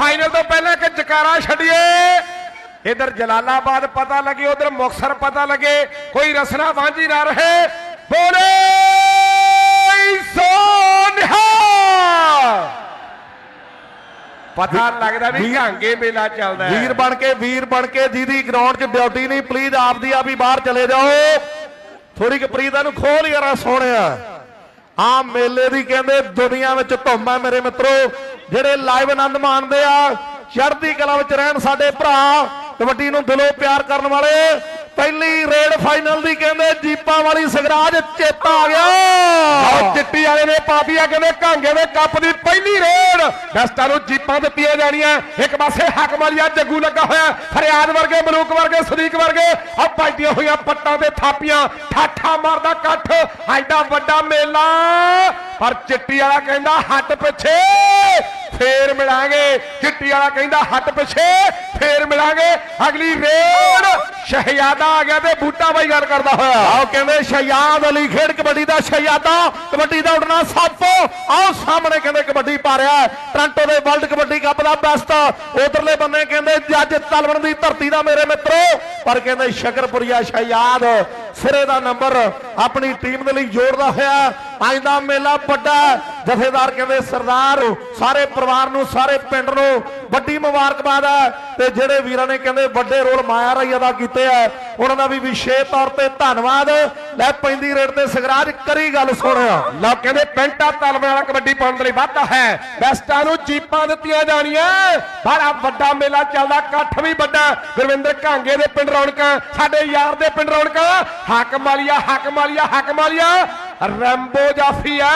Final ਤੋਂ ਪਹਿਲਾਂ ਇੱਕ ਜਕਾਰਾ ਛੱਡੀਏ। ਇਧਰ ਜਲਾਲਾਬਾਦ ਪਤਾ ਲੱਗੇ ਉਧਰ ਮੁਕਸਰ ਪਤਾ ਲੱਗੇ ਕੋਈ ਰਸਨਾ ਵਾਂਝੀ ਨਾ ਰਹੇ। ਬੋਲੇ ਸੋਨਿਹਾ ਪਤਾ ਲੱਗਦਾ ਵੀ ਘਾਂਗੇ ਮੇਲਾ ਚੱਲਦਾ ਹੈ। ਵੀਰ ਬਣ ਕੇ ਵੀਰ ਬਣ ਕੇ ਜਿਹਦੀ ਗਰਾਊਂਡ 'ਚ ਡਿਊਟੀ ਨਹੀਂ ਪਲੀਜ਼ ਆਪਦੀ ਆਪ ਹੀ ਬਾਹਰ ਚਲੇ ਜਾਓ। ਥੋੜੀ ਕਿ ਪ੍ਰੀਤ ਨੂੰ ਖੋਲ ਯਾਰਾ ਸੋਹਣਿਆ। ਆ ਮੇਲੇ ਦੀ ਕਹਿੰਦੇ ਦੁਨੀਆ ਵਿੱਚ ਧੁੰਮ ਹੈ ਮੇਰੇ ਮਿੱਤਰੋ। ਜਿਹੜੇ ਲਾਈਵ ਆਨੰਦ ਮਾਣਦੇ ਆ ਚੜ੍ਹਦੀ ਕਲਾ ਵਿੱਚ ਰਹਿਣ ਸਾਡੇ ਭਰਾ, ਕਬੱਡੀ ਨੂੰ ਦਿਲੋਂ ਪਿਆਰ ਕਰਨ ਵਾਲੇ ਪਹਿਲੀ ਰੇਡ ਫਾਈਨਲ ਦੀ ਕਹਿੰਦੇ ਜੀਪਾਂ ਵਾਲੀ ਸਗਰਾਜ ਚੇਤਾ ਆ ਗਿਆ। ਆਹ ਚਿੱਟੀ ਵਾਲੇ ਨੇ ਪਾਪੀਆ ਕਹਿੰਦੇ ਘਾਂਗੇ ਦੇ ਕੱਪ ਦੀ ਪਹਿਲੀ ਰੇਡ। ਡਸਟਾਂ ਨੂੰ ਜੀਪਾਂ ਦਿੱਤੀਆਂ ਜਾਣੀਆਂ। ਇੱਕ ਪਾਸੇ ਹੱਕ ਹਕਮਾਲੀਆ ਜੱਗੂ ਲੱਗਾ ਹੋਇਆ। ਫਰਿਆਦ ਵਰਗੇ, ਮਲੂਕ ਵਰਗੇ, ਸਦੀਕ ਵਰਗੇ। ਆ ਪਾਈਆਂ ਹੋਈਆਂ ਪੱਟਾਂ ਤੇ ਥਾਪੀਆਂ। ਠਾਠਾ ਮਾਰਦਾ ਕੱਠ ਐਡਾ ਵੱਡਾ ਮੇਲਾ। ਪਰ ਚਿੱਟੀ ਵਾਲਾ ਕਹਿੰਦਾ ਹੱਟ ਪਿੱਛੇ। ਮਿਲਾਂਗੇ। ਚਿੱਟੀ ਵਾਲਾ ਕਹਿੰਦਾ, ਹੱਟ ਪਿੱਛੇ, ਫੇਰ ਮਿਲਾਂਗੇ। ਅਗਲੀ ਰੇਡ, ਸ਼ਹਿਜ਼ਾਦਾ ਆ ਗਿਆ ਤੇ ਬੂਟਾ ਬਾਈ ਗੱਲ ਕਰਦਾ ਹੋਇਆ। ਆਓ ਕਹਿੰਦੇ ਸ਼ਹਿਜ਼ਾਦ ਅਲੀ ਖੇਡ ਕਬੱਡੀ ਦਾ ਸ਼ਹਿਜ਼ਾਦਾ, ਕਬੱਡੀ ਦਾ ਉਡਣਾ ਸੱਪ। ਆਓ ਸਾਹਮਣੇ ਕਹਿੰਦੇ ਕਬੱਡੀ ਪਾ ਰਿਹਾ ਹੈ। ਟ੍ਰਾਂਟੋ ਦੇ ਵਰਲਡ ਕਬੱਡੀ ਕੱਪ ਦਾ ਬੈਸਟ ਉਧਰਲੇ ਬੰਨੇ ਕਹਿੰਦੇ ਜੱਜ ਤਲਵਣ ਦੀ ਧਰਤੀ ਦਾ ਮੇਰੇ ਮਿੱਤਰੋ। ਪਰ ਕਹਿੰਦੇ ਸ਼ਕਰਪੁਰੀਆ ਸ਼ਹਿਜ਼ਾਦ ਸਿਰੇ ਦਾ ਨੰਬਰ ਆਪਣੀ ਟੀਮ ਦੇ ਲਈ ਜੋੜਦਾ ਹੋਇਆ। ਅੱਜ ਦਾ ਮੇਲਾ ਵੱਡਾ ਜਥੇਦਾਰ ਕਹਿੰਦੇ, ਸਰਦਾਰ, ਸਾਰੇ ਪਰਿਵਾਰ ਨੂੰ, ਸਾਰੇ ਪਿੰਡ ਨੂੰ ਵੱਡੀ ਮੁਬਾਰਕਬਾਦ ਹੈ। ਤੇ ਜਿਹੜੇ ਵੀਰਾਂ ਨੇ ਕਹਿੰਦੇ, ਵੱਡੇ ਰੋਲ ਮਾਇਆ ਰਾਈ ਅਦਾ ਕੀਤੇ ਆ। ਉਹਨਾਂ ਦਾ ਵੀ ਵਿਸ਼ੇਸ਼ ਤੌਰ ਤੇ ਧੰਨਵਾਦ। ਲੈ ਪੈਂਦੀ ਰੇਡ ਤੇ ਸਗਰਾਜ, ਕਰੀ ਗੱਲ ਸੁਣਿਆ ਲਓ ਕਹਿੰਦੇ ਪੈਂਟਾ ਤਲਵੇ ਵਾਲਾ ਕਬੱਡੀ ਪਾਉਣ ਦੇ ਲਈ ਵਾਧਾ ਹੈ। ਬੈਸਟਾਂ ਨੂੰ ਚੀਪਾਂ ਦਿੱਤੀਆਂ ਜਾਣੀਆਂ। ਬੜਾ ਵੱਡਾ ਮੇਲਾ ਚੱਲਦਾ, ਇਕੱਠ ਵੀ ਵੱਡਾ। ਗੁਰਵਿੰਦਰ ਘਾਂਗੇ ਦੇ ਪਿੰਡ ਰੌਣਕਾਂ, ਸਾਡੇ ਯਾਰ ਦੇ ਪਿੰਡ ਰੌਣਕਾਂ। ਹੱਕ ਮਾਲੀਆ ਹੱਕ ਮਾਲੀਆ ਹੱਕ ਮਾਲੀਆ। ਰੈਂਬੋ ਜਾਫੀ ਆ।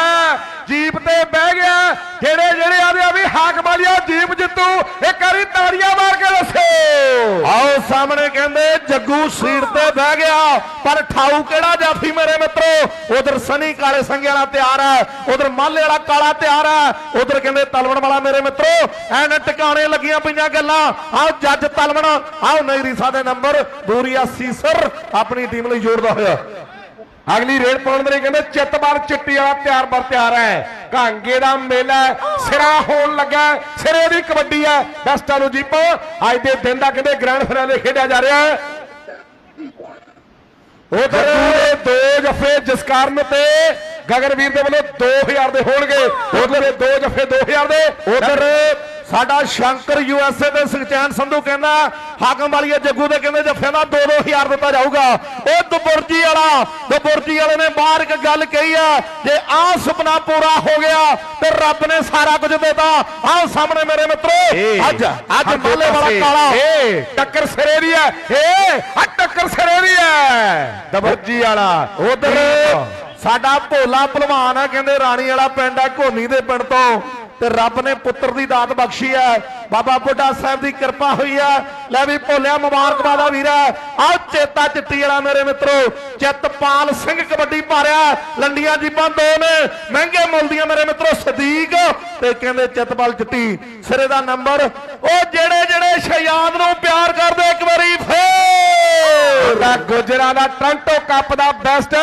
ਜੀਪ ਤੇ ਬਹਿ ਗਿਆ। ਜਿਹੜੇ ਜਿਹੜੇ ਆਦੇ ਆ ਵੀ ਹਾਕ ਮਾਲੀਆ ਜੀਪ ਜਿੱਤੂ, ਇੱਕ ਵਾਰੀ ਤਾੜੀਆਂ ਮਾਰ ਕੇ ਦੱਸੋ। ਆਓ ਸਾਹਮਣੇ ਕਹਿੰਦੇ, ਜੱਗੂ ਸੀਟ ਤੇ ਬਹਿ ਗਿਆ। ਪਰ ਠਾਊ ਕਿਹੜਾ ਜਾਫੀ ਮੇਰੇ ਮਿੱਤਰੋ? ਉਧਰ ਸਨੀ ਕਾਲੇ ਸੰਗੇ ਵਾਲਾ ਤਿਆਰ ਹੈ ਉਧਰ ਮਾਲੇ ਵਾਲਾ ਕਾਲਾ ਤਿਆਰ ਹੈ ਉਧਰ ਕਹਿੰਦੇ, ਤਲਵਣ ਵਾਲਾ ਮੇਰੇ ਮਿੱਤਰੋ। ਐਨ ਟਿਕਾਣੇ ਲੱਗੀਆਂ ਪਈਆਂ ਗੱਲਾਂ। ਆਓ ਜੱਜ ਤਲਵਣ, ਆਓ ਨਗਰੀ ਦੇ ਨੰਬਰ ਦੂਰੀਆ ਸੀਸਰ ਆਪਣੀ ਟੀਮ ਲਈ ਜੋੜਦਾ ਹੋਇਆ। ਅਗਲੀ ਰੇਡ ਪਾਉਣ ਦੇ ਲਈ ਕਹਿੰਦੇ ਚਿੱਤਬਾਰ ਚਿੱਟੀ ਵਾਲਾ ਤਿਆਰ ਬਰ ਤਿਆਰ ਹੈ। ਕਾਂਗੇ ਦਾ ਮੇਲਾ ਸਿਰਾ ਹੋਣ ਲੱਗਾ ਸਿਰੇ ਦੀ ਕਬੱਡੀ ਹੈ। ਬੈਸਟਾਂ ਨੂੰ ਜੀਪੋ ਅੱਜ ਦੇ ਦਿਨ ਦਾ ਕਹਿੰਦੇ ਗ੍ਰੈਂਡ ਫਿਨਾਲੇ ਖੇਡਿਆ ਜਾ ਰਿਹਾ ਹੈ। ਉਧਰ ਦੋ ਜਫੇ ਜਿਸ ਕਾਰਨ ਤੇ ਗਗਨਵੀਰ ਦੇ ਵੱਲੋਂ 2000 ਦੇ ਹੋਣਗੇ। ਉਧਰ ਦੋ ਜਫੇ 2000 ਦੇ ਉਧਰ ਸਾਡਾ ਸ਼ੰਕਰ ਯੂਐਸਏ ਦੇ ਸੁਖਚੈਨ ਸੰਧੂ ਕਹਿੰਦਾ ਹਾਕਮ ਵਾਲੀਏ ਜੱਗੂ ਦੇ ਕਹਿੰਦੇ ਜੱਫੇ ਦਾ 2-2000 ਦਿੱਤਾ ਜਾਊਗਾ। ਉਹ ਦਬੁਰਜੀ ਵਾਲਾ ਦਬੁਰਜੀ ਵਾਲੇ ਨੇ ਬਾਹਰ ਇੱਕ ਗੱਲ ਕਹੀ ਆ ਜੇ ਆਹ ਸੁਪਨਾ ਪੂਰਾ ਹੋ ਗਿਆ ਤੇ ਰੱਬ ਨੇ ਸਾਰਾ ਕੁਝ ਦਿੱਤਾ। ਆਹ ਸਾਹਮਣੇ ਮੇਰੇ ਮਿੱਤਰੋ ਅੱਜ ਅੱਜ ਮਾਲੇ ਵਾਲਾ ਕਾਲਾ ਟੱਕਰ ਸਿਰੇ ਦੀ ਹੈ। ਏ ਆ ਟੱਕਰ ਸਿਰੇ ਦੀ ਹੈ। ਦਬਰਜੀ ਵਾਲਾ ਉਧਰ ਸਾਡਾ ਭੋਲਾ ਭਲਵਾਨ ਆ, ਕਹਿੰਦੇ ਰਾਣੀ ਵਾਲਾ ਪਿੰਡ ਆ, ਘੋਨੀ ਦੇ ਪਿੰਡ ਤੋਂ। ਤੇ ਰੱਬ ਨੇ ਪੁੱਤਰ ਦੀ ਦਾਤ ਬਖਸ਼ੀ ਹੈ ਬਾਬਾ ਬੁੱਢਾ ਸਾਹਿਬ ਦੀ ਕਿਰਪਾ ਹੋਈ ਹੈ ਲੈ ਵੀ ਭੋਲਿਆ, ਮੁਬਾਰਕਬਾਦ ਆ ਵੀਰਾ। ਆ ਚੇਤਾ ਚਿੱਟੀ ਵਾਲਾ ਮੇਰੇ ਮਿੱਤਰੋ, ਚਿੱਤਪਾਲ ਸਿੰਘ ਕਬੱਡੀ ਪਾਰਿਆ। ਲੰਡੀਆਂ ਜੀਬਾਂ ਦੋ ਨੇ ਮਹਿੰਗੇ ਮੁੱਲ ਦੀਆਂ ਮੇਰੇ ਮਿੱਤਰੋ, ਸਦੀਕ। ਤੇ ਕਹਿੰਦੇ ਚਿੱਤਪਾਲ ਚਿੱਟੀ, ਸਿਰੇ ਦਾ ਨੰਬਰ। ਉਹ ਜਿਹੜੇ ਜਿਹੜੇ ਸ਼ਹਿਜ਼ਾਦ ਨੂੰ ਪਿਆਰ ਕਰਦੇ, ਇੱਕ ਵਾਰੀ ਫੇਰ। ਦਾ ਗੁਜਰਾ ਦਾ ਟ੍ਰਾਂਟੋ ਕੱਪ ਦਾ ਬੈਸਟ।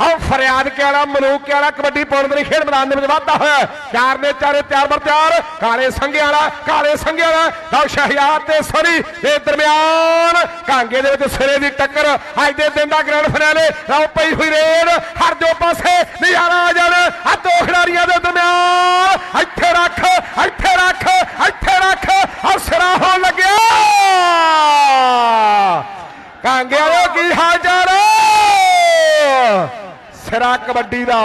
ਆ ਫਰਿਆਦ ਕੇ ਵਾਲਾ, ਮਲੂਕ ਕੇ ਕਬੱਡੀ ਪਾਉਣ ਦੇ ਖੇਡ ਮੈਦਾਨ ਦੇ ਵਿੱਚ ਵਾਧਾ ਹੋਇਆ। ਹੈ। ਚਾਰ ਨੇ ਚਾਰੇ ਤਿਆਰ ਬਰ ਤਿਆਰ। ਕਾਲੇ ਸੰਘੇ ਵਾਲਾ, ਕਾਲੇ ਸੰਘੇ ਵਾਲਾ। ਲਓ ਸ਼ਹਿਜ਼ਾਦ ਤੇ ਸਰੀ ਦੇ ਦਰਮਿਆਨ। ਕਾਂਗੇ ਦੇ ਵਿੱਚ ਸਿਰੇ ਦੀ ਟੱਕਰ। ਅੱਜ ਦੇ ਦਿਨ ਦਾ ਗ੍ਰੈਂਡ ਫਿਨਾਲੇ ਲਓ ਪਈ ਹੋਈ ਰੇਡ। ਹਰ ਜੋ ਪਾਸੇ ਨਜ਼ਾਰਾ ਆ ਜਾਣ। ਆ ਦੋ ਖਿਡਾਰੀਆਂ ਦੇ ਦਰਮਿਆਨ। ਇੱਥੇ ਰੱਖ ਇੱਥੇ ਰੱਖ ਇੱਥੇ ਰੱਖ। ਆ ਸਿਰਾ ਹੋਣ ਲੱਗਿਆ। ਕਾਂਗੇ ਵਾਲੋ ਕੀ ਹਾਲ ਚਾਲ? ਸਿਰਾ ਕਬੱਡੀ ਦਾ।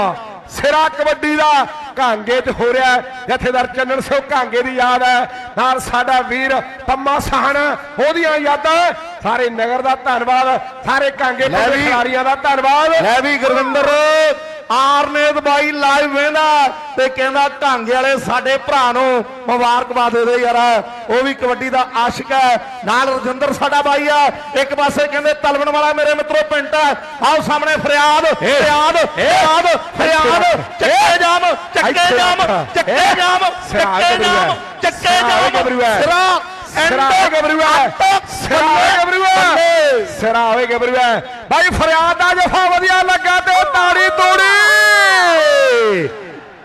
ਸਿਰਾ ਕਬੱਡੀ ਦਾ ਕਾਂਗੇ 'ਚ ਹੋ ਰਿਹਾ। ਜਥੇਦਾਰ ਚੰਨਣ ਸਿੰਘ ਕਾਂਗੇ ਦੀ ਯਾਦ ਹੈ ਨਾਲ ਸਾਡਾ ਵੀਰ ਪੰਮਾ ਸਾਹਣ ਉਹਦੀਆਂ ਯਾਦਾਂ ਸਾਰੇ ਨਗਰ ਦਾ ਧੰਨਵਾਦ ਸਾਰੇ ਕਾਂਗੇ ਲੈ ਦੇ। ਖਿਡਾਰੀਆਂ ਦਾ ਧੰਨਵਾਦ ਲੈ ਵੀ ਗੁਰਵਿੰਦਰ ਆਰਨੇਤ ਬਾਈ ਲਾਈਵ ਵੇਂਦਾ ਤੇ ਕਹਿੰਦਾ ਢਾਂਗੇ ਵਾਲੇ ਸਾਡੇ ਭਰਾ ਨੂੰ ਮੁਬਾਰਕਬਾਦ ਦੇ ਦੇ ਯਾਰ। ਉਹ ਵੀ ਕਬੱਡੀ ਦਾ ਆਸ਼ਿਕ ਹੈ। ਨਾਲ ਰਜਿੰਦਰ ਸਾਡਾ ਬਾਈ ਆ। ਇੱਕ ਪਾਸੇ ਕਹਿੰਦੇ ਤਲਵਣ ਵਾਲਾ ਮੇਰੇ ਮਿੱਤਰੋ ਪਿੰਟ ਹੈ। ਆਓ ਸਾਹਮਣੇ ਫਰਿਆਦ ਫਰਿਆਦ ਫਰਿਆਦ ਫਰਿਆਦ ਚੱਕੇ ਜਾਮ ਚੱਕੇ ਜਾਮ ਚੱਕੇ ਜਾਮ ਚੱਕੇ ਜਾਮ ਚੱਕੇ ਜਾਮ ਸਿਰਾ ਸਿਰਾ ਹੋਵੇ ਗੱਭਰੂ ਹੈ। ਸਿਰਾ ਹੋਵੇ ਗੱਭਰੂ ਹੈ। ਸਿਰਾ ਹੋਵੇ ਗੱਭਰੂ ਹੈ। ਭਾਈ ਫਰਿਆਦ ਦਾ ਜਫਾ ਵਧੀਆ ਲੱਗਾ ਤੇ ਤਾੜੀ ਤੋੜੀ।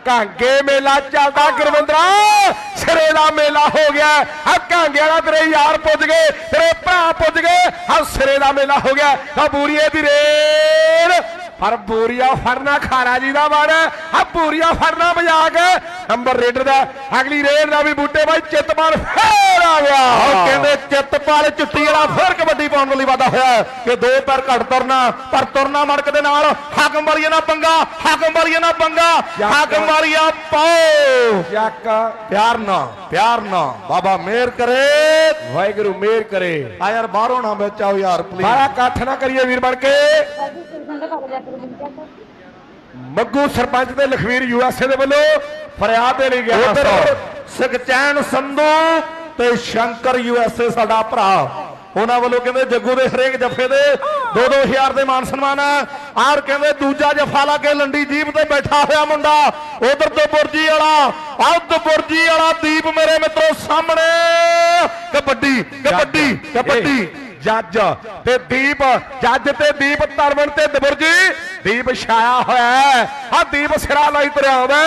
ਕਾਂਗੇ ਮੇਲਾ ਚੱਲਦਾ ਗੁਰਵਿੰਦਰਾ। ਸਿਰੇ ਦਾ ਮੇਲਾ ਹੋ ਗਿਆ। ਆ ਕਾਂਗੇ ਵਾਲਾ ਤੇਰੇ ਯਾਰ ਪੁੱਜ ਗਏ ਤੇਰੇ ਭਰਾ ਪੁੱਜ ਗਏ। ਆ ਸਿਰੇ ਦਾ ਮੇਲਾ ਹੋ ਗਿਆ। ਆ ਬੂਰੀਏ ਦੀ ਰੇਡ ਪਰ ਬੂਰੀਆ ਫੜਨਾ ਖਾਰਾ ਜੀ ਦਾ ਵਾਰ ਆ ਬੂਰੀਆ ਫੜਨਾ ਮਜ਼ਾਕ। ਨੰਬਰ ਰੇਡਰ ਦਾ, ਅਗਲੀ ਰੇਡ ਦਾ ਵੀ ਬੂਟੇ ਬਾਈ ਚਿੱਤਮਾਨ ਫੇਰ ਆ ਗਿਆ। ਉਹ ਕਹਿੰਦੇ ਚਿੱਤਪਾਲ ਚੁੱਟੀ ਵਾਲਾ ਫਿਰ ਕਬੱਡੀ ਪਾਉਣ ਲਈ ਵਾਦਾ ਹੋਇਆ ਕਿ ਦੋ ਪੈਰ ਘੱਟ ਤੁਰਨਾ ਪਰ ਤੁਰਨਾ ਮੜਕ ਦੇ ਨਾਲ ਹਾਕਮ ਵਾਲੀਆ ਨਾ ਪੰਗਾ ਹਾਕਮ ਵਾਲੀਆ ਨਾ ਪੰਗਾ ਹਾਕਮ ਵਾਲੀਆ ਪਾਓ। ਜੱਕ ਪਿਆਰ ਨਾ ਪਿਆਰ ਨਾ ਬਾਬਾ ਮਿਹਰ ਕਰੇ। ਵਾਹਿਗੁਰੂ ਮਿਹਰ ਕਰੇ। ਆ ਯਾਰ ਬਾਹਰੋਂ ਨਾ ਵਿੱਚ ਆਓ ਯਾਰ ਪਲੀਜ਼ ਬਾਰਾ ਇਕੱਠ ਨਾ ਕਰੀਏ ਵੀਰ ਬਣ ਕੇ। ਮੱਗੂ ਸਰਪੰਚ ਤੇ ਲਖਵੀਰ ਯੂਐਸਏ ਦੇ ਵੱਲੋਂ ਫਰਿਆਦ ਦੇ ਲਈ ਗਿਆ ਸੁਖਚੈਨ ਸੰਧੂ ਤੇ ਸ਼ੰਕਰ ਯੂਐਸਏ ਸਾਡਾ ਭਰਾ। ਉਹਨਾਂ ਵੱਲੋਂ ਕਹਿੰਦੇ ਜੱਗੂ ਦੇ ਹਰੇਕ ਜਫੇ ਦੇ 2-2000 ਦੇ ਮਾਨ ਸਨਮਾਨ ਹੈ। ਆਰ ਕਹਿੰਦੇ ਦੂਜਾ ਜਫਾ ਲਾ ਕੇ ਲੰਡੀ ਜੀਪ ਤੇ ਬੈਠਾ ਹੋਇਆ ਮੁੰਡਾ। ਉਧਰ ਤੋਂ ਬੁਰਜੀ ਵਾਲਾ ਆਹ ਤੋਂ ਬੁਰਜੀ ਵਾਲਾ ਦੀਪ ਮੇਰੇ ਮਿੱਤਰੋ ਸਾਹਮਣੇ। ਕਬੱਡੀ ਕਬੱਡੀ ਕਬੱਡੀ। ਜੱਜ ਤੇ ਦੀਪ ਜੱਜ ਤੇ ਦੀਪ ਤਰਵਣ ਤੇ ਦਬੁਰਜੀ। ਦੀਪ ਛਾਇਆ ਹੋਇਆ ਆ ਦੀਪ ਸਿਰਾ ਲਾਈ ਤੁਰਿਆ ਆਉਂਦਾ।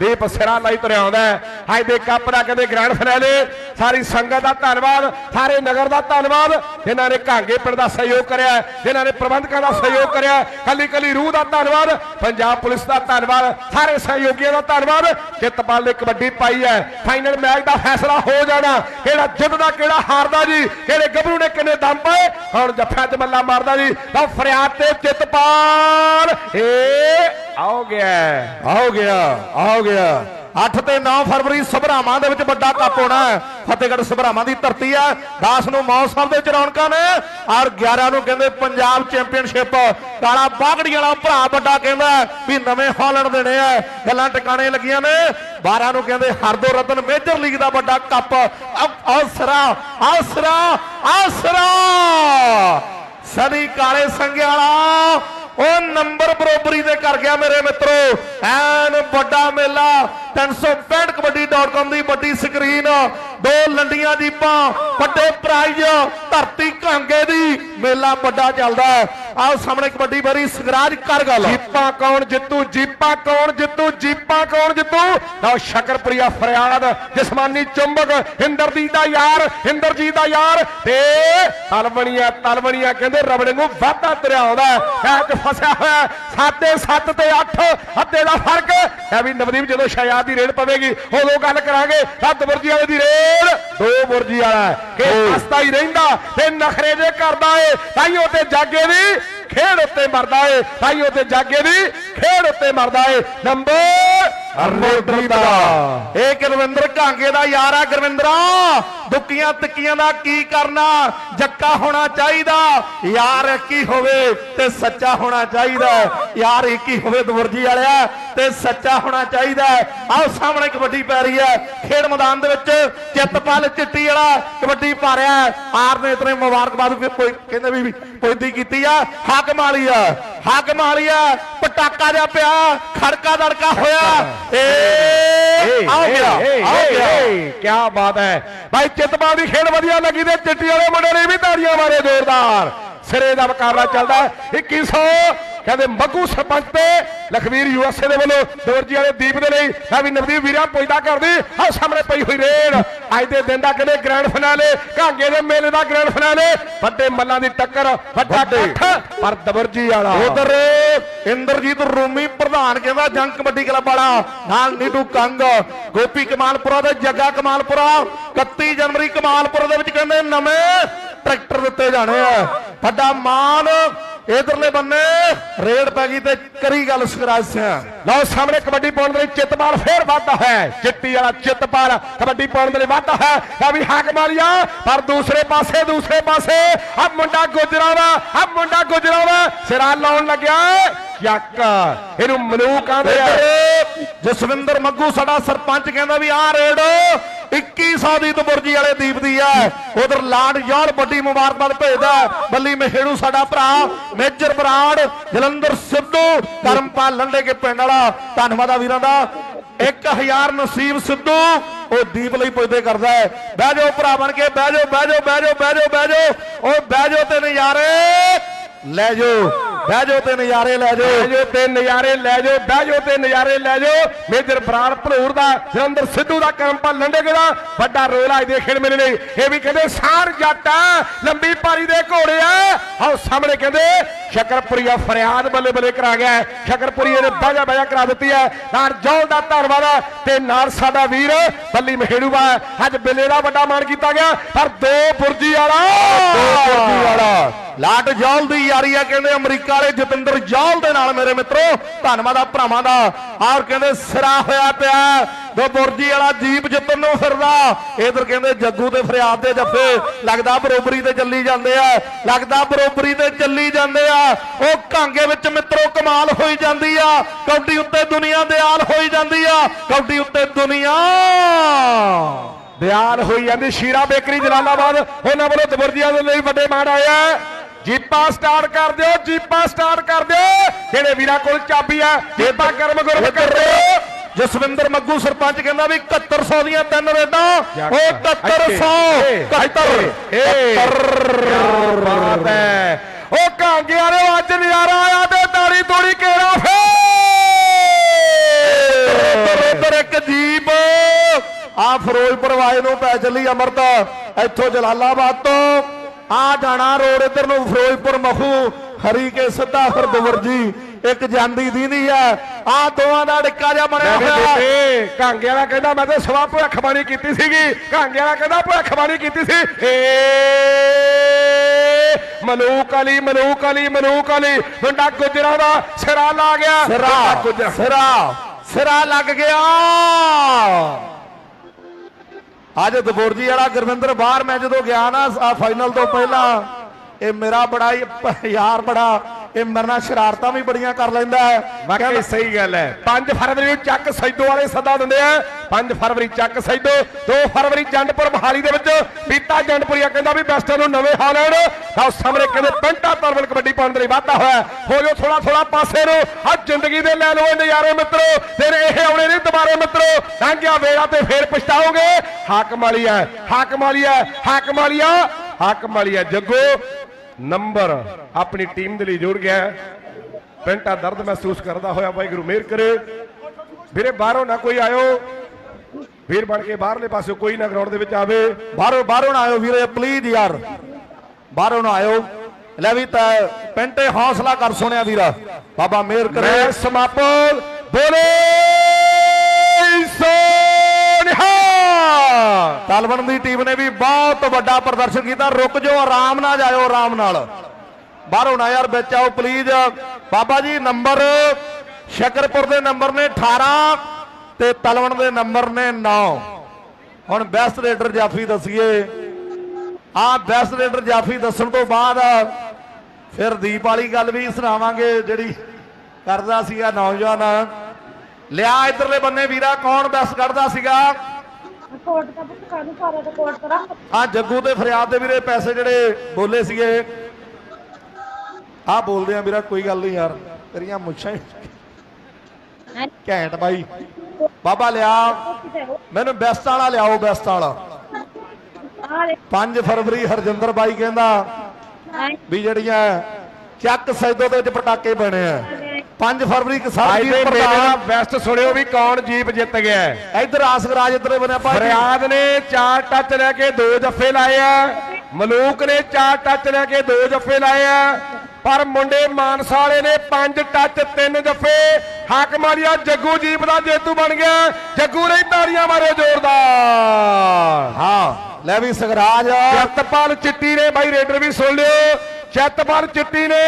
ਦੀਪ ਸਿਰਾ ਲਾਈ ਤੁਰਿਆ ਆਉਂਦਾ ਹੈ। ਅੱਜ ਦੇ ਕੱਪ ਦਾ ਕਹਿੰਦੇ ਗ੍ਰੈਂਡ ਫਿਨਾਲੇ ਸਾਰੀ ਸੰਗਤ ਦਾ ਧੰਨਵਾਦ ਸਾਰੇ ਨਗਰ ਦਾ ਧੰਨਵਾਦ। ਜਿਨ੍ਹਾਂ ਨੇ ਕਾਂਗੇ ਪਿੰਡ ਦਾ ਸਹਿਯੋਗ ਕਰਿਆ ਹੈ, ਜਿਨ੍ਹਾਂ ਨੇ ਪ੍ਰਬੰਧਕਾਂ ਦਾ ਸਹਿਯੋਗ ਕਰਿਆ ਕੱਲੀ ਕੱਲੀ ਰੂਹ ਦਾ ਧੰਨਵਾਦ ਪੰਜਾਬ ਪੁਲਿਸ ਦਾ ਧੰਨਵਾਦ ਸਾਰੇ ਸਹਿਯੋਗੀਆਂ ਦਾ ਧੰਨਵਾਦ। ਚਿੱਤਪਾਲ ਨੇ ਕਬੱਡੀ ਪਾਈ ਹੈ। ਫਾਈਨਲ ਮੈਚ ਦਾ ਫੈਸਲਾ ਹੋ ਜਾਣਾ। ਕਿਹੜਾ ਜਿੱਤਦਾ ਕਿਹੜਾ ਹਾਰਦਾ ਜੀ? ਕਿਹੜੇ ਗੱਭਰੂ ਨੇ ਕਿੰਨੇ ਦਮ ਪਾਏ? ਹੁਣ ਜੱਫਿਆਂ 'ਚ ਮੱਲਾ ਮਾਰਦਾ ਜੀ। ਤਾਂ ਫਰਿਆਦ ਤੇ ਜਿੱਤਪਾਲ। ਏ ਆਓ ਗਿਆ ਆਓ ਗਿਆ ਆਓ ਗਿਆ। 8 ਤੇ 9 ਫਰਵਰੀ ਸਭਰਾਵਾਂ ਦੇ ਵਿੱਚ ਵੱਡਾ ਕੱਪ ਹੋਣਾ ਹੈ। ਫਤਿਹਗੜ੍ਹ ਸਭਰਾਵਾਂ ਦੀ ਧਰਤੀ ਹੈ। 10 ਨੂੰ ਮੌਜ ਸਾਹਿਬ ਦੇ ਵਿੱਚ ਰੌਣਕਾਂ ਨੇ। ਔਰ 11 ਨੂੰ ਕਹਿੰਦੇ ਪੰਜਾਬ ਚੈਂਪੀਅਨਸ਼ਿਪ। ਕਾਲਾ ਬਾਗੜੀ ਵਾਲਾ ਭਰਾ ਵੱਡਾ ਕਹਿੰਦਾ ਵੀ ਨਵੇਂ ਹਾਲੈਂਡ ਦੇਣੇ ਆ। ਗੱਲਾਂ ਟਿਕਾਣੇ ਲੱਗੀਆਂ ਨੇ। 12 ਨੂੰ ਕਹਿੰਦੇ ਹਰਦੋ ਰਤਨ ਮੇਜਰ ਲੀਗ ਦਾ ਵੱਡਾ ਕੱਪ। ਆਸਰਾ ਆਸਰਾ ਆਸਰਾ ਸਦੀ ਕਾਲੇ ਸੰਗਿਆਲਾ ਉਹ ਨੰਬਰ ਬਰੋਬਰੀ ਦੇ ਕਰ ਗਿਆ ਮੇਰੇ ਮਿੱਤਰੋ। ਐਨ ਵੱਡਾ ਮੇਲਾ 365 ਦੀ ਵੱਡੀ ਸਕਰੀਨ, ਦੋ ਲੰਡੀਆਂ ਜੀਪਾਂ, ਵੱਡੇ ਪ੍ਰਾਈਜ਼ ਧਰਤੀ ਘਾਂਗੇ ਦੀ ਮੇਲਾ ਵੱਡਾ ਚੱਲਦਾ ਹੈ ਆਹ ਸਾਹਮਣੇ ਕਬੱਡੀ ਬਰੀ ਸਗਰਾਜ ਕਰ ਗੱਲ। ਜੀਪਾਂ ਕੌਣ ਜਿੱਤੂ? ਜੀਪਾਂ ਕੌਣ ਜਿੱਤੂ? ਜੀਪਾਂ ਕੌਣ ਜਿੱਤੂ? ਲਓ ਸ਼ਕਰਪ੍ਰਿਆ ਫਰਿਆਦ ਜਸਮਾਨੀ ਚੁੰਬਕ ਹਿੰਦਰਜੀਤ ਦਾ ਯਾਰ ਹਿੰਦਰਜੀਤ ਦਾ ਯਾਰ ਤੇ ਤਲਵਣੀਆਂ ਤਲਵਣੀਆਂ ਕਹਿੰਦੇ ਰਬੜ ਨੂੰ ਵਾਧਾ ਤੁਰਿਆ ਆਉਂਦਾ ਐ ਚ ਫਸਿਆ ਹੋਇਆ 7 7 ਤੇ 8 ਹੱਤੇ ਦਾ ਫ਼ਰਕ। ਐ ਵੀ ਨਵਦੀਪ ਜਦੋਂ ਸ਼ਾਇਦ ਦੀ ਰੇਡ ਪਵੇਗੀ ਉਦੋਂ ਗੱਲ ਕਰਾਂਗੇ। ਰੱਦ ਬੁਰਜੀ ਵਾਲੇ ਦੀ ਰੇਡ ਦੋ ਬੁਰਜੀ ਵਾਲਾ ਕਿ ਹਸਤਾ ਹੀ ਰਹਿੰਦਾ ਤੇ ਨਖਰੇ ਜੇ ਕਰਦਾ ਏ ਤਾਈਓ ਤੇ ਜਾਗੇ ਦੀ ਖੇਡ ਉੱਤੇ ਮਰਦਾ ਏ। ਤਾਈਓ ਤੇ ਜਾਗੇ ਦੀ ਖੇਡ ਉੱਤੇ ਮਰਦਾ ਏ। ਨੰਬਰ ਅਰਨੋਟਰੀ ਦਾ ਇਹ ਗੁਰਵਿੰਦਰ ਕਾਂਗੇ ਦਾ ਯਾਰ ਆ ਗੁਰਵਿੰਦਰਾ। ਦੁੱਕੀਆਂ ਤਿੱਕੀਆਂ ਦਾ ਕੀ ਕਰਨਾ? ਜੱਕਾ ਹੋਣਾ ਚਾਹੀਦਾ। ਯਾਰ ਕੀ ਹੋਵੇ ਤੇ ਸੱਚਾ ਹੋਣਾ ਚਾਹੀਦਾ। ਯਾਰ ਇੱਕ ਹੋਵੇ ਦਵਰਜੀ ਵਾਲਿਆ ਤੇ ਸੱਚਾ ਹੋਣਾ ਚਾਹੀਦਾ। ਆਹ ਸਾਹਮਣੇ ਕਬੱਡੀ ਪੈ ਰਹੀ ਹੈ। ਖੇਡ ਮੈਦਾਨ ਦੇ ਵਿੱਚ ਚਿੱਤਪਾਲ ਚਿੱਟੀ ਵਾਲਾ ਕਬੱਡੀ ਪਾ ਰਿਹਾ ਆਰ ਨੇ ਇਤਨੇ ਮੁਬਾਰਕਬਾਦ ਕੋਈ ਕਹਿੰਦੇ ਵੀ ਪੁੱਜਦੀ ਕੀਤੀ ਆ। ਹਾਕਮ ਵਾਲੀ ਆ। ਹਾਕਮ ਵਾਲੀ ਆ। ਪਟਾਕਾ ਜਿਹਾ ਪਿਆ। ਖੜਕਾ ਦੜਕਾ ਹੋਇਆ। ਆਓ ਗਿਆ ਆਓ ਗਿਆ। ਕੀ ਬਾਤ ਹੈ। ਭਾਈ ਚਿੱਤਪਾਲ ਦੀ ਖੇਡ ਵਧੀਆ ਲੱਗੀ ਤੇ ਚਿੱਟੀ ਵਾਲੇ ਮੁੰਡੇ ਨੇ ਵੀ ਤਾੜੀਆਂ ਮਾਰੇ ਜ਼ੋਰਦਾਰ। ਸਿਰੇ ਦਾ ਮੁਕਾਬਲਾ ਚੱਲਦਾ ਹੈ। 2100 ਕਹਿੰਦੇ ਮੱਗੂ ਸਰਪੰਚ ਤੇ ਲਖਵੀਰ ਯੂਐਸਏ ਦੇ ਵੱਲੋਂ ਦੋਰਜੀ ਵਾਲੇ ਦੀਪ ਦੇ ਲਈ ਆ ਵੀ ਨਵਦੀਪ ਵੀਰਾਂ ਪੁੱਜਦਾ ਕਰਦੀ ਆ ਸਾਹਮਣੇ ਪਈ ਹੋਈ ਰੇਡ। ਅੱਜ ਦੇ ਦਿਨ ਦਾ ਕਹਿੰਦੇ ਗ੍ਰੈਂਡ ਫਿਨਾਲੇ ਘਾਂਗੇ ਦੇ ਮੇਲੇ ਦਾ ਗ੍ਰੈਂਡ ਫਿਨਾਲੇ ਵੱਡੇ ਮੱਲਾਂ ਦੀ ਟੱਕਰ ਵੱਡਾ। ਇਕੱਠ ਪਰ ਦਬਰਜੀ ਵਾਲਾ। ਉਧਰ ਇੰਦਰਜੀਤ ਰੂਮੀ ਪ੍ਰਧਾਨ ਕਹਿੰਦਾ ਜੰਗ ਕਬੱਡੀ ਕਲੱਬ ਵਾਲਾ ਨਾਲ ਨੀਟੂ ਕੰਗ ਗੋਪੀ ਕਮਾਲਪੁਰਾ ਤੇ ਜੱਗਾ ਕਮਾਲਪੁਰਾ 31 ਜਨਵਰੀ ਕਮਾਲਪੁਰਾ ਦੇ ਵਿੱਚ ਕਹਿੰਦੇ ਨਵੇਂ ਟਰੈਕਟਰ ਦਿੱਤੇ ਜਾਣੇ ਆ। ਵੱਡਾ ਮਾਨ ਇਧਰਲੇ ਬੰਨੇ ਰੇਡ ਪੈ ਗਈ ਤੇ ਕਰੀ ਗੱਲ ਸੁਖਰਾਜ ਸਿੰਘ। ਲਓ ਸਾਹਮਣੇ ਕਬੱਡੀ ਪਾਉਣ ਦੇ ਲਈ ਚਿੱਤਪਾਲ ਫੇਰ ਵਾਧਾ ਹੈ। ਚਿੱਟੀ ਵਾਲਾ ਚਿੱਤਪਾਲ ਕਬੱਡੀ ਪਾਉਣ ਦੇ ਲਈ ਵਾਧਾ ਹੈ। ਆ ਵੀ ਹਾਕ ਮਾਰੀਆ ਪਰ ਦੂਸਰੇ ਪਾਸੇ ਦੂਸਰੇ ਪਾਸੇ ਆ ਮੁੰਡਾ ਗੁਜਰਾ ਵਾ ਆ ਮੁੰਡਾ ਗੁਜਰਾ ਵਾ ਸਿਰਾ ਲਾਉਣ ਲੱਗਿਆ ਯੱਕ। ਇਹਨੂੰ ਮਲੂਕ ਆਂਦੇ ਆ। ਜਸਵਿੰਦਰ ਮੱਗੂ ਸਾਡਾ ਸਰਪੰਚ ਕਹਿੰਦਾ ਵੀ ਆਹ ਰੇਡ 2100 ਦੀ ਤਬੁਰਜੀ ਵਾਲੇ ਦੀਪ ਦੀ ਹੈ। ਉਧਰ ਲਾਡ ਯਾਰ ਵੱਡੀ ਮੁਬਾਰਕਬਾਦ ਭੇਜਦਾ ਬੱਲੀ ਮਹੇੜੂ ਸਾਡਾ ਭਰਾ, ਮੇਜਰ ਬਰਾੜ, ਜਲੰਧਰ ਸਿੱਧੂ ਕਰਮਪਾਲ ਲੰਡੇ ਕੇ ਪਿੰਡ ਵਾਲਾ। ਧੰਨਵਾਦ ਆ ਵੀਰਾਂ ਦਾ। 1000 ਨਸੀਬ ਸਿੱਧੂ, ਉਹ ਦੀਪ ਲਈ ਪੁੱਜਦੇ ਕਰਦਾ ਹੈ। ਬਹਿ ਜਾਓ ਭਰਾ ਬਣ ਕੇ, ਬਹਿ ਜਾਓ ਬਹਿ ਜਾਓ ਬਹਿ ਜਾਓ ਬਹਿ ਜਾਓ ਬਹਿ ਜਾਓ। ਉਹ ਬਹਿ ਜਾਓ ਤੇ ਨਜ਼ਾਰੇ ਲੈ ਜਾਓ। ਬਹਿ ਜਾਓ ਤੇ ਨਜ਼ਾਰੇ ਲੈ ਜਾਓ। ਜਾਓ ਤੇ ਨਜ਼ਾਰੇ ਲੈ ਜਾਓ ਬਹਿ ਜਾਓ ਤੇ ਨਜ਼ਾਰੇ ਲੈ ਜਾਓ। ਮੇਜਰ ਬਰਾੜ ਭਲੂਰ ਦਾ ਜਲੰਧਰ ਸਿੱਧੂ ਦਾ ਕੰਪਾ ਲੰਡੇਗੇ ਦਾ ਵੱਡਾ ਰੋਲ ਅੱਜ ਦੇ ਖੇਡ ਮੇਲੇ ਲਈ। ਇਹ ਵੀ ਕਹਿੰਦੇ ਸਾਰ ਜੱਟ ਆ ਲੰਬੀ ਪਾਰੀ ਦੇ ਘੋੜੇ ਆ। ਆਓ ਸਾਹਮਣੇ ਕਹਿੰਦੇ ਸ਼ਕਰਪੁਰੀਆ ਫਰਿਆਦ ਬੱਲੇ ਬੱਲੇ ਕਰਾ ਗਿਆ ਹੈ। ਸ਼ਕਰਪੁਰੀਏ ਨੇ ਬਾਜਾ ਬਾਜਾ ਕਰਾ ਦਿੱਤੀ ਹੈ। ਨਾਲ ਜੌਲ ਦਾ ਧੰਨਵਾਦ ਤੇ ਨਾਲ ਸਾਡਾ ਵੀਰ ਬੱਲੀ ਮਹੇੜੂਵਾ। ਅੱਜ ਬਿੱਲੇ ਦਾ ਵੱਡਾ ਮਾਣ ਕੀਤਾ ਗਿਆ ਪਰ ਦੋ ਬੁਰਜੀ ਵਾਲਾ। ਫੌਜੀ ਵਾਲਾ। ਲਾਟ ਜੌਲ ਦੀ ਯਾਰੀ ਆ ਕਹਿੰਦੇ ਅਮਰੀਕਾ ਵਾਲੇ ਜਤਿੰਦਰ ਜੌਲ ਦੇ ਨਾਲ ਮੇਰੇ ਮਿੱਤਰੋ। ਧੰਨਵਾਦ ਆ ਭਰਾਵਾਂ ਦਾ। ਔਰ ਕਹਿੰਦੇ ਸਿਰਾ ਹੋਇਆ ਪਿਆ ਦੋ ਬੁਰਜੀ ਵਾਲਾ ਜੀਪ ਜਿੱਤਣ ਨੂੰ ਫਿਰਦਾ। ਇਧਰ ਕਹਿੰਦੇ ਜੱਗੂ ਤੇ ਫਰਿਆਦ ਦੇ ਜੱਫੇ। ਲੱਗਦਾ ਬਰੋਬਰੀ ਤੇ ਚੱਲੀ ਜਾਂਦੇ ਆ। ਲੱਗਦਾ ਬਰੋਬਰੀ ਤੇ ਚੱਲੀ ਜਾਂਦੇ ਆ। ਉਹ ਘਾਂਗੇ ਵਿੱਚ ਮਿੱਤਰੋ ਕਮਾਲ ਹੋਈ ਜਾਂਦੀ ਆ। ਕੌਡੀ ਉੱਤੇ ਦੁਨੀਆ ਦਿਆਲ ਹੋਈ ਜਾਂਦੀ ਆ। ਕੌਡੀ ਉੱਤੇ ਦੁਨੀਆ ਦਿਆਲ ਹੋਈ ਜਾਂਦੀ। ਸ਼ੀਰਾ ਬੇਕਰੀ ਜਲਾਲਾਬਾਦ, ਉਹਨਾਂ ਵੱਲੋਂ ਦਬੁਰਜੀਆਂ ਦੇ ਲਈ ਵੱਡੇ ਮਾਣ ਆਇਆ ਹੈ। ਜੀਪਾਂ ਸਟਾਰਟ ਕਰ ਦਿਓ ਜੀਪਾਂ ਸਟਾਰਟ ਕਰ ਦਿਓ। ਜਿਹੜੇ ਵੀਰਾਂ ਕੋਲ ਚਾਬੀ ਆ ਜੀਪਾਂ ਕਰਮ ਗੁਰਮ ਕਰ ਦਿਓ। ਜਸਵਿੰਦਰ ਮੱਗੂ ਸਰਪੰਚ ਕਹਿੰਦਾ ਵੀ 7100 ਦੀਆਂ ਤਿੰਨ ਰੇਡਾਂ ਉਹ 7100 71 ਬਾਤ ਹੈ। ਉਹ ਕਾਂਗੇ ਵਾਲੇ ਅੱਜ ਨਜ਼ਾਰਾ ਆਇਆ ਤੇ ਤਾੜੀ ਤੋੜੀ ਕੇਰਾ ਫੇ। ਉਧਰ ਉਧਰ ਇੱਕ ਜੀਪ। ਆ ਫਿਰੋਜ਼ਪੁਰ ਵਾਏ ਨੂੰ ਪੈ ਚੱਲੀ ਅਮਰਤ। ਇੱਥੋਂ ਜਲਾਲਾਬਾਦ ਤੋਂ ਆ ਜਾਣਾ ਰੋਡ ਇੱਧਰ ਨੂੰ ਫਿਰੋਜ਼ਪੁਰ ਮਖੂ ਹਰੀ ਕੇ ਸਿੱਧਾ ਹਰਦਵਰ ਜੀ ਇੱਕ ਜਾਂਦੀ ਦੀਦੀ ਆ ਆ ਦੋਵਾਂ ਦਾ ਡਿੱਕਾ ਜਿਹਾ ਬਣਿਆ ਹੋਇਆ। ਬੇਟੇ ਕਾਂਗੇ ਵਾਲਾ ਕਹਿੰਦਾ ਮੈਂ ਤਾਂ ਸਵਾ ਭਵਿੱਖਬਾਣੀ ਕੀਤੀ ਸੀਗੀ। ਕਾਂਗੇ ਵਾਲਾ ਕਹਿੰਦਾ ਭਵਿੱਖਬਾਣੀ ਕੀਤੀ ਸੀ। ਏ ਮਲੂਕ ਅਲੀ ਮਲੂਕ ਅਲੀ ਮਲੂਕ ਅਲੀ ਮੁੰਡਾ ਗੁਜਰਾਂ ਦਾ ਸਿਰਾ ਲਾ ਗਿਆ। ਸਿਰਾ। ਸਿਰਾ ਸਿਰਾ ਲੱਗ ਗਿਆ। ਅੱਜ ਦਬੋਰਜੀ ਵਾਲਾ ਗੁਰਵਿੰਦਰ ਬਾਹਰ, ਮੈਂ ਜਦੋਂ ਗਿਆ ਨਾ ਆ ਫਾਈਨਲ ਤੋਂ ਪਹਿਲਾਂ, ਇਹ ਮੇਰਾ ਬੜਾ ਹੀ ਯਾਰ ਬੜਾ ਇਹ ਮੇਰੇ ਨਾਲ ਸ਼ਰਾਰਤਾਂ ਵੀ ਬੜੀਆਂ ਕਰ ਲੈਂਦਾ ਹੈ। ਵਾਕਈ ਸਹੀ ਗੱਲ ਹੈ। 5 ਫਰਵਰੀ ਨੂੰ ਚੱਕ ਸੈਦੋ ਵਾਲੇ ਸੱਦਾ ਦਿੰਦੇ ਆ। 5 ਫਰਵਰੀ ਚੱਕ ਸੈਦੋ 2 ਫਰਵਰੀ ਜੰਡਪੁਰ ਮਹਾਲੀ ਦੇ ਵਿੱਚ। ਪੀਤਾ ਜੰਡਪੁਰੀਆ ਕਹਿੰਦਾ ਵੀ ਬੈਸਟਰ ਨੂੰ ਨਵੇਂ ਹਾਲੈਂਡ ਤਾਂ ਸਾਹਮਣੇ ਕਹਿੰਦੇ ਪੈਂਟਾ ਤਰਵਲ ਕਬੱਡੀ ਪਾਉਣ ਦੇ ਲਈ ਵਾਧਾ ਹੋਇਆ। ਹੈ। ਜਾਓ ਥੋੜਾ ਥੋੜਾ ਪਾਸੇ ਨੂੰ। ਆ ਜ਼ਿੰਦਗੀ ਦੇ ਲੈ ਲਓ ਨਜ਼ਾਰੇ ਮਿੱਤਰੋ। ਫਿਰ ਇਹ ਆਉਣੇ ਨਹੀਂ ਦੁਬਾਰੇ ਮਿੱਤਰੋ। ਲੰਘਿਆ ਵੇਲਾ ਤੇ ਫੇਰ ਪਛਤਾਓਗੇ। ਹਾਕਮ ਵਾਲੀ ਹੈ ਹਾਕਮ ਵਾਲੀ ਹੈ ਹਾਕਮ ਵਾਲੀਆ ਹਾਕਮ ਵਾਲੀਆ ਜੱਗੋ। ਨੰਬਰ ਆਪਣੀ ਟੀਮ ਦੇ ਲਈ ਜੋੜ ਗਿਆ। ਪੈਂਟਾ ਦਰਦ ਮਹਿਸੂਸ ਕਰਦਾ ਹੋਇਆ ਵਾਹਿਗੁਰੂ ਮਿਹਰ ਕਰੇ। ਵੀਰੇ ਬਾਹਰੋਂ ਨਾ ਕੋਈ ਆਇਓ। ਵੀਰ ਬਣ ਕੇ ਬਾਹਰਲੇ ਪਾਸੇ ਕੋਈ ਨਾ ਗਰਾਊਂਡ ਦੇ ਵਿੱਚ ਆਵੇ। ਬਾਹਰੋਂ ਬਾਹਰੋਂ ਨਾ ਆਇਓ ਵੀਰੇ ਪਲੀਜ਼ ਯਾਰ। ਬਾਹਰੋਂ ਨਾ ਆਇਓ। ਲੈ ਵੀ ਤਾਂ ਪੈਂਟੇ ਹੌਸਲਾ ਕਰ ਸੁਣਿਆ ਵੀਰਾ। ਬਾਬਾ ਮਿਹਰ ਕਰੇ। ਮੈਂ ਸਮਾਪਨ ਬੋਲੇ। ਤਲਵਣ ਦੀ ਟੀਮ ਨੇ ਵੀ ਬਹੁਤ ਵੱਡਾ ਪ੍ਰਦਰਸ਼ਨ ਕੀਤਾ। ਰੁਕ ਜਾਓ, ਆਰਾਮ ਨਾਲ ਜਾਇਓ, ਆਰਾਮ ਨਾਲ। ਬਾਹਰੋਂ ਨਾ ਯਾਰ, ਵਿੱਚ ਆਓ ਪਲੀਜ਼ ਬਾਬਾ ਜੀ ਨੰਬਰ ਸ਼ਕਰਪੁਰ ਦੇ ਨੰਬਰ ਨੇ 18 ਤੇ ਤਲਵਣ ਦੇ ਨੰਬਰ ਨੇ 9 ਹੁਣ ਬੈਸਟ ਰੇਡਰ ਜਾਫੀ ਦਸੀਏ। ਆ ਬੈਸਟ ਰੇਡਰ ਜਾਫੀ ਦੱਸਣ ਤੋਂ ਬਾਅਦ ਫਿਰ ਦੀਪ ਵਾਲੀ ਗੱਲ ਵੀ ਸੁਣਾਵਾਂਗੇ, ਜਿਹੜੀ ਕਰਦਾ ਸੀਗਾ ਨੌਜਵਾਨ। ਲਿਆ ਇਧਰਲੇ ਬੰਨੇ ਵੀਰਾ, ਕੌਣ ਬੈਸਟ ਕੱਢਦਾ ਸੀਗਾ? ਦਾ ਪੁੱਤ ਸਾਰਾ ਕਰਾ ਆ ਜੱਗੂ ਤੇ ਫਰਿਆਦ ਦੇ ਵੀਰੇ ਪੈਸੇ ਜਿਹੜੇ ਬੋਲੇ ਸੀਗੇ। ਆ ਬੋਲਦੇ ਆ ਵੀਰਾ ਕੋਈ ਗੱਲ ਨਹੀਂ ਯਾਰ ਤੇਰੀਆਂ ਮੁੱਛਾਂ ਹੀ ਘੈਂਟ ਬਾਈ। ਬਾਬਾ ਲਿਆ ਮੈਨੂੰ ਬੈਸਟ ਵਾਲਾ ਲਿਆਓ ਬੈਸਟ ਵਾਲਾ। ਆ ਲੈ। 5 ਫਰਵਰੀ ਹਰਜਿੰਦਰ ਬਾਈ ਕਹਿੰਦਾ ਵੀ ਜਿਹੜੀਆਂ ਚੱਕ ਸੈਦੋ ਦੇ ਵਿੱਚ ਪਟਾਕੇ ਬਣੇ ਆ। 5 ਫਰਵਰੀ ਕਿਸਾਨ ਦੇ ਜੀ ਮੇਲੇ ਦਾ ਪ੍ਰਧਾਨ ਬੈਸਟ ਸੁਣਿਓ ਵੀ ਕੌਣ ਜੀਪ ਜਿੱਤ ਗਿਆ। ਇੱਧਰ ਆਸਗਰਾਜ ਇੱਧਰ ਬਣਿਆ ਭਾਈ ਫਰਿਆਦ ਨੇ ਚਾਰ ਟੱਚ ਲੈ ਕੇ ਦੋ ਜੱਫੇ ਲਾਏ ਆ। ਮਲੂਕ ਨੇ ਚਾਰ ਟੱਚ ਲੈ ਕੇ ਦੋ ਜੱਫੇ ਲਾਏ ਆ। ਪਰ ਮੁੰਡੇ ਮਾਨਸਾ ਵਾਲੇ ਨੇ ਪੰਜ ਟੱਚ ਤਿੰਨ ਜੱਫੇ। ਹਾਕਮ ਵਾਲੀਆ ਜੱਗੂ ਜੀਪ ਦਾ ਜੇਤੂ ਬਣ ਗਿਆ। ਜੱਗੂ ਨੇ ਤਾੜੀਆਂ ਮਾਰੇ ਜ਼ੋਰਦਾਰ। ਹਾਂ ਲੈ ਵੀ ਸਗਰਾਜ। ਚਤਪਾਲ ਚਿੱਟੀ ਨੇ ਬਾਈ ਰੇਡਰ ਵੀ ਸੁਣ ਲਿਓ। ਚਤਪਾਲ ਚਿੱਟੀ ਨੇ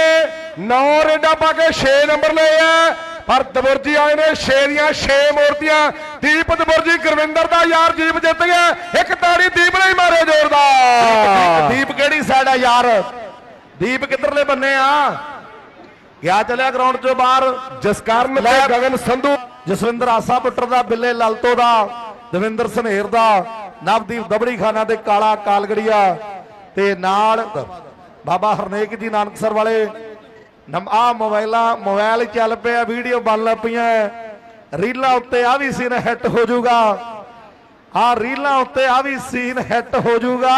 9 ਰੇਡਾਂ ਪਾ ਕੇ 6 ਨੰਬਰ ਲਏ ਆ। ਪਰ ਦਬੁਰਜੀ ਆਏ ਨੇ 6 ਦੀਆਂ 6 ਮੂਰਤੀਆਂ। ਦੀਪ ਦਬੁਰਜੀ ਗੁਰਵਿੰਦਰ ਦਾ ਯਾਰ ਜੀਪ ਜਿੱਤ ਗਿਆ। ਇੱਕ ਤਾੜੀ ਦੀਪ ਨੇ ਮਾਰੇ ਜ਼ੋਰਦਾਰ। ਦੀਪ ਕਿਹੜੀ ਸਾਈਡ ਆ ਯਾਰ? ਦੀਪ ਕਿੱਧਰਲੇ ਬੰਨੇ ਆ? ਗਿਆ ਚਲਿਆ ਗਰਾਊਂਡ ਚੋਂ ਬਾਹਰ। ਜਸਕਰਨ ਤੇ। ਗਗਨ ਸੰਧੂ। ਜਸਵਿੰਦਰ ਆਸਾ ਪੁੱਟਰ ਦਾ ਬਿੱਲੇ ਲਲਤੋ ਦਾ। ਦਵਿੰਦਰ ਸਨੇਰ ਦਾ। ਨਵਦੀਪ ਦਬੜੀ ਖਾਨਾ ਤੇ ਕਾਲਾ ਕਾਲਗੜੀਆ। ਤੇ ਨਾਲ ਬਾਬਾ ਹਰਨੇਕ ਜੀ ਨਾਨਕਸਰ ਵਾਲੇ। ਆ ਮੋਬਾਈਲਾਂ ਮੋਬਾਈਲ ਚੱਲ ਪਿਆ, ਵੀਡੀਓ ਬਣ ਲੱਗ ਪਈਆਂ ਰੀਲਾਂ ਉੱਤੇ ਆ ਵੀ ਸੀਨ ਹਿੱਟ ਹੋ ਜਾਊਗਾ। ਆ ਰੀਲਾਂ ਉੱਤੇ ਆ ਵੀ ਸੀਨ ਹਿੱਟ ਹੋ ਜਾਊਗਾ।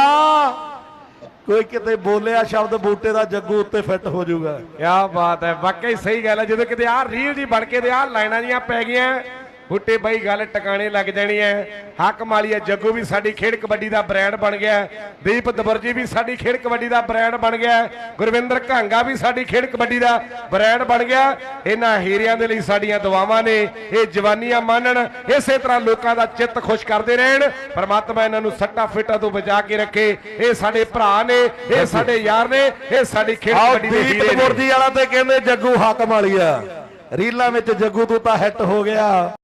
ਕੋਈ ਕਿਤੇ ਬੋਲਿਆ ਸ਼ਬਦ ਬੂਟੇ ਦਾ ਜੱਗੂ ਉੱਤੇ ਫਿੱਟ ਹੋ ਜਾਊਗਾ। ਕਿਆ ਬਾਤ ਹੈ ਵਾਕਈ ਸਹੀ ਗੱਲ ਹੈ ਜਦੋਂ ਕਿਤੇ ਆਹ ਰੀਲ ਜੀ ਬਣ ਕੇ ਤੇ ਆਹ ਲਾਈਨਾਂ ਜੀਆਂ ਪੈ ਗਈਆਂ ਬੁੱਟੇ ਬਾਈ ਗੱਲ ਟਿਕਾਣੇ ਲੱਗ ਜਾਣੀ ਹੈ ਹੱਕ ਮਾਲੀਆ ਜੱਗੂ ਵੀ ਸਾਡੀ ਖੇਡ ਕਬੱਡੀ ਦਾ ਬ੍ਰਾਂਡ ਬਣ ਗਿਆ। ਦੀਪ ਦਬਰਜੀ ਵੀ ਸਾਡੀ ਖੇਡ ਕਬੱਡੀ ਦਾ ਬ੍ਰਾਂਡ ਬਣ ਗਿਆ। ਗੁਰਵਿੰਦਰ ਘਾਂਗਾ ਵੀ ਸਾਡੀ ਖੇਡ ਕਬੱਡੀ ਦਾ ਬ੍ਰਾਂਡ ਬਣ ਗਿਆ ਇਹਨਾਂ ਹੀਰਿਆਂ ਦੇ ਲਈ ਸਾਡੀਆਂ ਦੁਆਵਾਂ ਨੇ ਇਹ ਜਵਾਨੀਆਂ ਮਾਨਣ ਇਸੇ ਤਰ੍ਹਾਂ ਲੋਕਾਂ ਦਾ ਚਿੱਤ ਖੁਸ਼ ਕਰਦੇ ਰਹਿਣ। ਪਰਮਾਤਮਾ ਇਹਨਾਂ ਨੂੰ ਸੱਟਾ ਫਿੱਟਾ ਤੋਂ ਬਚਾ ਕੇ ਰੱਖੇ। ਇਹ ਸਾਡੇ ਭਰਾ ਨੇ ਇਹ ਸਾਡੇ ਯਾਰ ਨੇ ਇਹ ਸਾਡੀ ਖੇਡ ਕਬੱਡੀ ਦੇ ਦੀਪ ਹੀਰੇ ਨੇ। ਮੁਰਦੀ ਵਾਲਾ ਤੇ ਕਹਿੰਦੇ ਜੱਗੂ ਹਾਕਮ ਵਾਲੀਆ ਰੀਲਾਂ ਵਿੱਚ ਜੱਗੂ ਤੂੰ ਤਾਂ ਹਿੱਟ ਹੋ ਗਿਆ।